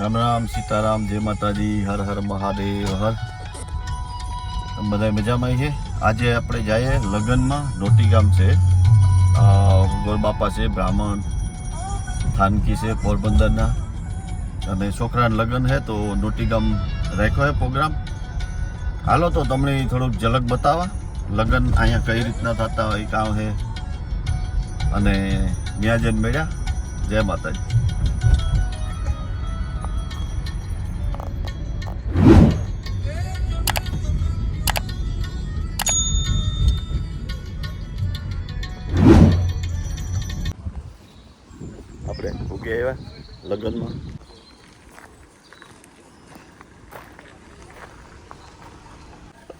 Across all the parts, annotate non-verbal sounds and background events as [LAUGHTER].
રામ રામ, સીતારામ, જય માતાજી, હર હર મહાદેવ, હર. બધા મજામાં છે આજે આપણે જઈએ લગ્નમાં નોટીગામ છે. ગોરબાપા છે, બ્રાહ્મણ, થાનકી છે, પોરબંદરના. અને છોકરાના લગ્ન છે તો નોટીગામ રાખ્યો છે પ્રોગ્રામ. હાલો તો તમને થોડુંક ઝલક બતાવવા. લગ્ન અહીંયા કઈ રીતના થતા હોય કામ છે અને ન્યાજન મેળ્યા. જય માતાજી. ઉગે આવ્યા લગ્નમાં.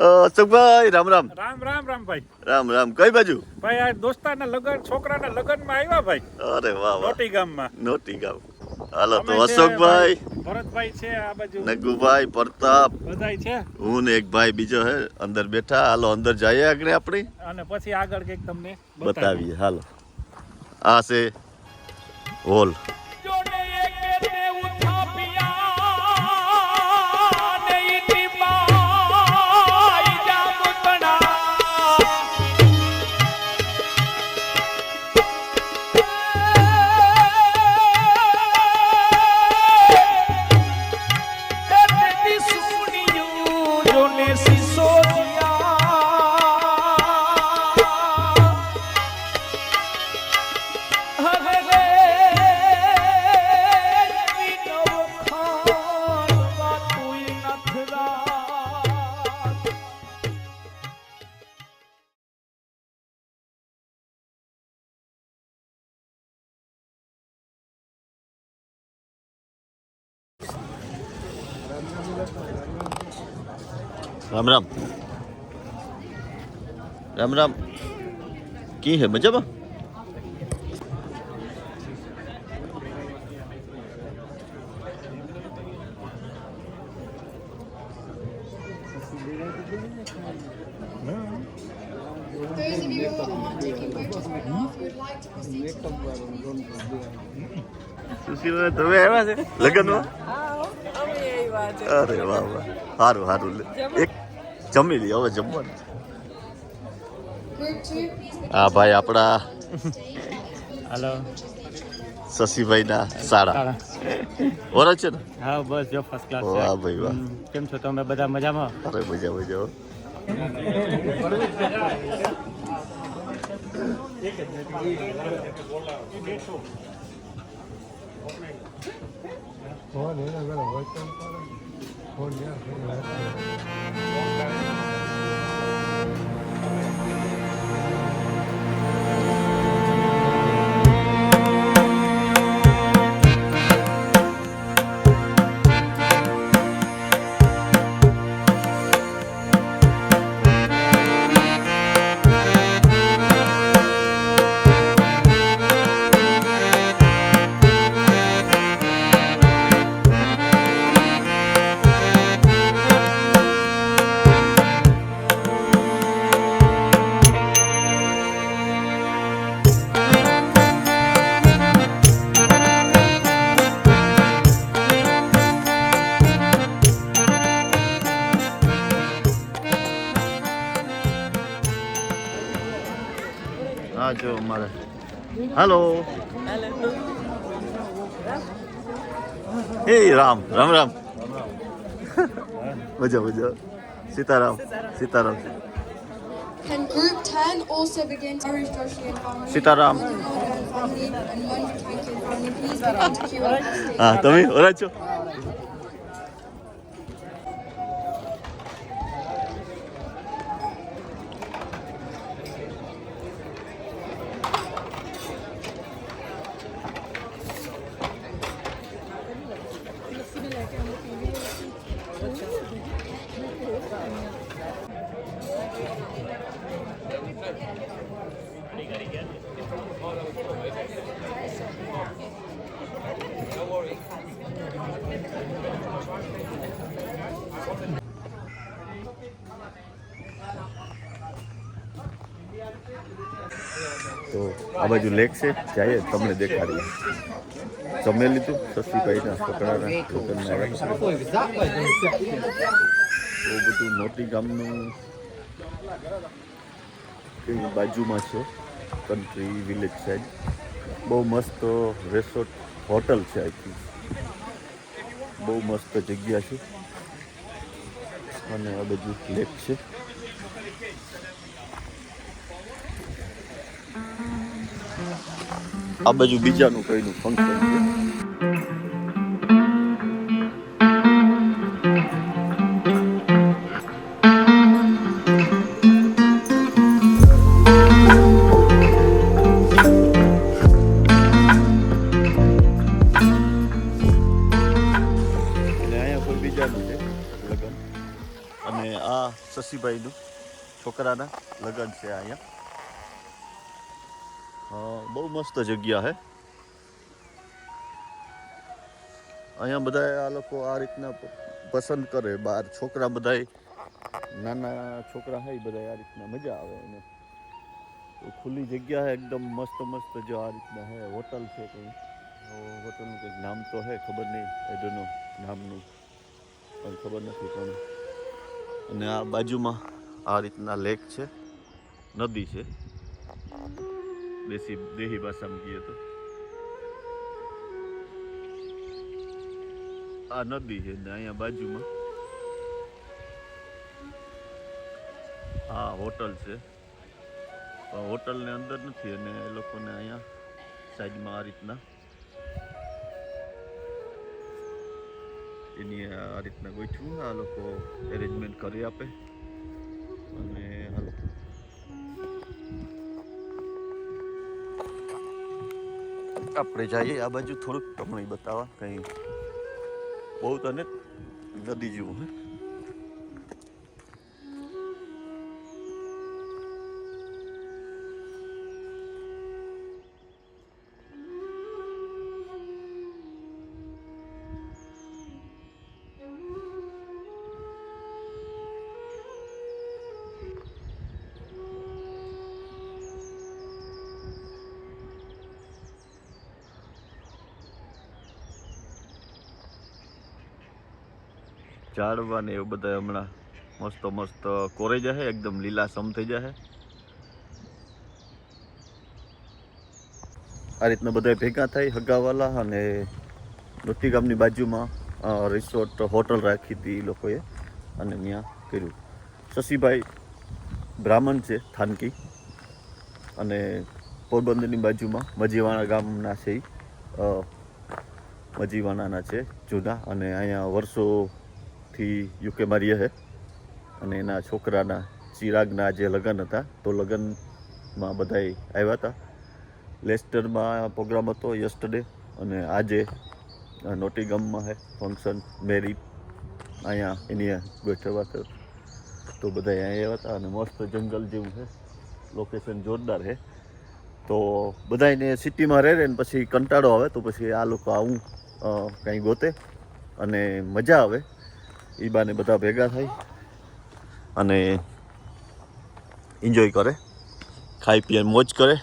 અશોકભાઈ રામ રામ. રામ રામ રામ ભાઈ. રામ રામ. કઈ બાજુ? ભાઈ આ દોસ્તારના લગન છોકરાના લગનમાં આવ્યા ભાઈ. અરે વાહ મોટી ગામમાં. નોટી ગામ. હાલો તો અશોકભાઈ. ભરતભાઈ છે આ બાજુ. નગુભાઈ પ્રતાપ. બધાય છે. હું ને એક ભાઈ બીજો હે અંદર બેઠા. હાલો અંદર જઈએ આગળ આપણે. અને પછી આગળ કંઈક તમને બતાવીએ હાલો. આ છે હોલ રામ રામ રામ રામ કી હે મજામાં લગ્નમાં અરે વાહ વાહ. સારું સારું એક જમી લઈએ હવે જમવાનું. આ ભાઈ આપણા હાલો. શશીભાઈના સાડા ઓર છે ને? હા બસ જો ફર્સ્ટ ક્લાસ વાહ ભાઈ વાહ. કેમ છો? તમે બધા મજામાં? અરે મજા મજા Phone is going to work on phone. Phone, yeah. હાલો હે રામ રામ રામ મજા મજા Sitaram Sitaram [LAUGHS] Can group 10 also begin to Harish Joshi and family? Sitaram. Manju Mohan and family and Manju Kanki and family. Please begin to queue up the stage. હા તમે આ બાજુ lake છે, જઈએ, તમને દેખાડીએ. જમી લીધું સસ્તીભાઈના છોકરાના છોકરાના બધું મોટી ગામનું બાજુમાં છે કન્ટ્રી વિલેજ સાઈડ બહુ મસ્ત રેસોર્ટ હોટલ છે આઈ થિંક બહુ મસ્ત જગ્યા છે. અને આ બધું લેક છે. આ બાજુ બીજાનું કઈનું ફંક્શન છે. અને આ શશીભાઈનું છોકરાના લગ્ન છે અહીંયા. હા, બહુ મસ્ત જગ્યા હે. અહીંયા બધા આ લોકો આ રીતના પસંદ કરે. બાર છોકરા બધા નાના છોકરા હે બધા આ રીતના મજા આવે એને. ખુલ્લી જગ્યા હે, એકદમ મસ્ત મસ્ત જો આ રીતના હે. હોટલ છે કંઈ. હોટલનું કંઈક નામ તો હે, ખબર નહીં. એડોનું નામનું. પણ ખબર નથી પણ અને આ બાજુમાં આ રીતના લેક છે. નદી છે. દેશી દેહી ભાષામાં કહીએ તો. આ નદી છે ને અહીંયા બાજુમાં. આ હોટલ છે. પણ હોટલને અંદર નથી અને એ લોકોને અહીંયા સાઈડમાં આ રીતના. એની આ રીતના ગોઠવું આ લોકો એરેન્જમેન્ટ કરી આપે. અને આપણે જઈએ. આ બાજુ થોડુંક તમને બતાવવા. કંઈ બહુ તને નદી જેવું હે. ઝાડવા ને એવું બધા હમણાં મસ્ત મસ્ત કોરે જશે, એકદમ લીલાસમ થઈ જશે. આ રીતના બધા ભેગા થઈ હગાવાલા અને નોતી ગામની બાજુમાં રિસોર્ટ હોટલ રાખી હતી એ લોકોએ અને ત્યાં કર્યું. શશીભાઈ બ્રાહ્મણ છે, થાનકી. અને પોરબંદરની બાજુમાં મજીવાણા ગામના છે મજીવાણાના છે, જૂના. અને અહીંયા વર્ષોથી યુકેમાં રહે છે. અને એના છોકરાના ચિરાગના જે લગ્ન હતા, તો લગ્નમાં બધાય આવ્યા હતા. લેસ્ટરમાં પ્રોગ્રામ હતો યસ્ટરડે, અને આજે નોટીગમમાં છે ફંક્શન મેરી અહીંયા એની ગોઠવવા તો તો બધા અહીંયા આવ્યા હતા અને મસ્ત જંગલ જેવું છે. લોકેશન જોરદાર છે. તો બધાને સિટીમાં રહે ને પછી કંટાળો આવે, તો પછી આ લોકો આવું કંઈ ગોતે. અને મજા આવે. એ બાને બધા ભેગા થાય અને એન્જોય કરે, ખાઈ પીએ મોજ કરે.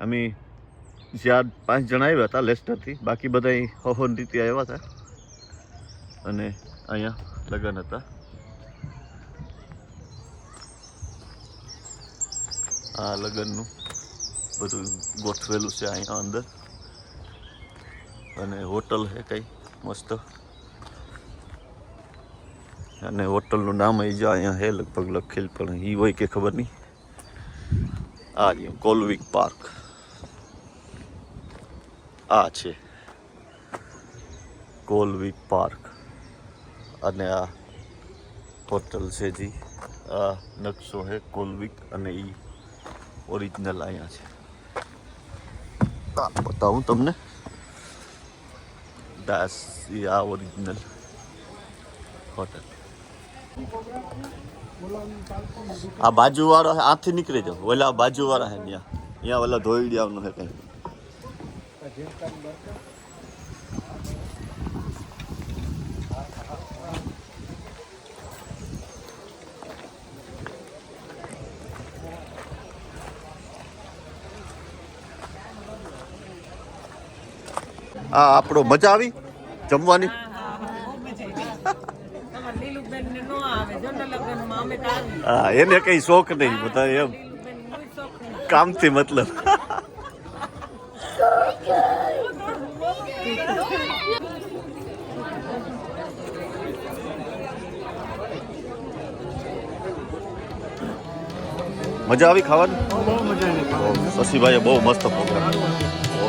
અમે ચાર પાંચ જણા આવ્યા હતા લેસ્ટરથી, બાકી બધા હોહોન રીતે આવ્યા હતા. અને અહીંયા લગ્ન હતા. આ લગ્નનું બધું ગોઠવેલું છે અહીંયા અંદર. અને હોટલ છે કંઈ, મસ્ત. અને હોટલનું નામ એ જો અહીંયા છે લગભગ લખેલ, પણ એ હોય કે ખબર નહીં. આ રહ્યું, કોલવિક પાર્ક. આ છે કોલવિક પાર્ક. અને આ હોટલ છે જી. આ નકશો છે કોલવિક અને એ ઓરિજિનલ અહીંયા છે. આ બતાવું તમને દાસ આ ઓરિજિનલ હોટલ આ બાજુવાળો આથી નીકળી જાવ ઓલા બાજુવાળા હે ત્યાં અહીંયા ઓલા ધોઈડિયાનું હે કંઈ આ આપણો મજા આવી જમવાની. હા એને કઈ શોખ નહીં બધા એમ. કામથી મતલબ. મજા આવી ખાવાની? બહુ મજા આવી શશીભાઈએ બહુ મસ્ત પ્રોગ્રામ બહુ